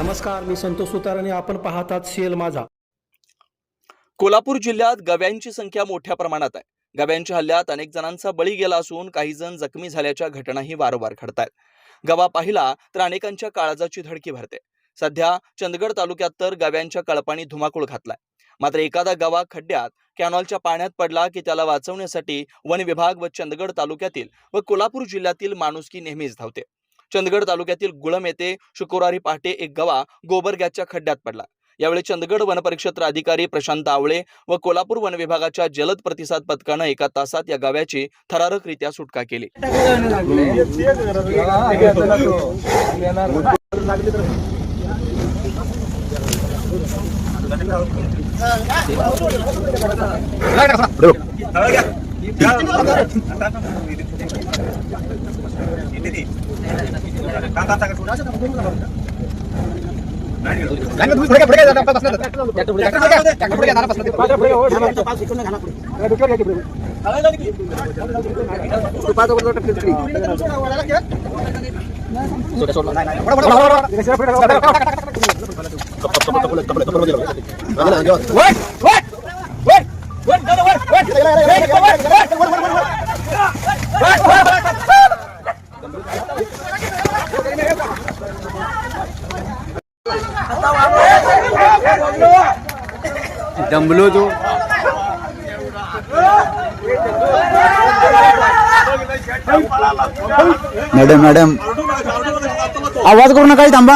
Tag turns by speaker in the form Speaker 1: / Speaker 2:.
Speaker 1: नमस्कार मी संतोष सुतार आणि आपण पाहतात सीएल माझा.
Speaker 2: कोल्हापूर जिल्ह्यात गव्यांची संख्या मोठ्या प्रमाणात आहे. गव्यांच्या हल्ल्यात अनेक जणांचा बळी गेला असून काही जण जखमी झाल्याच्या घटनाही वारंवार घडत गवा पाहिला तर अनेकांच्या काळजाची धडकी भरते. सध्या चंदगड तालुक्यात तर गव्यांच्या कळपानी धुमाकूळ घातलाय. मात्र एखादा गवा खड्ड्यात कॅनॉलच्या पाण्यात पडला की त्याला वाचवण्यासाठी वन विभाग व चंदगड तालुक्यातील व कोल्हापूर जिल्ह्यातील माणुसकी नेहमीच धावते. चंदगड तालुक्यातील गुळम येथे शुक्रवारी पहाटे एक गवा गोबर गॅसच्या खड्ड्यात पडला. यावेळी चंदगड वनपरिक्षेत्र अधिकारी प्रशांत आवळे व कोल्हापूर वन विभागाच्या जलद प्रतिसाद पथकानं एका तासात या गव्याची थरारकरित्या सुटका केली.
Speaker 3: দিদি টাকা টাকা শুনে আসে তখন লাইন তুমি পড়ে পড়ে দাদা প্রশ্ন দাদা একটা পড়ে একটা পড়ে দাদা প্রশ্ন দাদা পড়ে ও সামনে তো পাঁচ সেকেন্ড গানা পড়ে এটা দুটো রেখে পড়ে তো পাঁচ ওভার একটা ফিল্ড ছোট ছোট না না বড় বড় বড় বড় দেখে সেরা পড়ে দাদা top top top top top top wait wait wait দাদা ওয়েট ওয়েট दमलो तो मॅडम मॅडम आवाज करू नका थांबा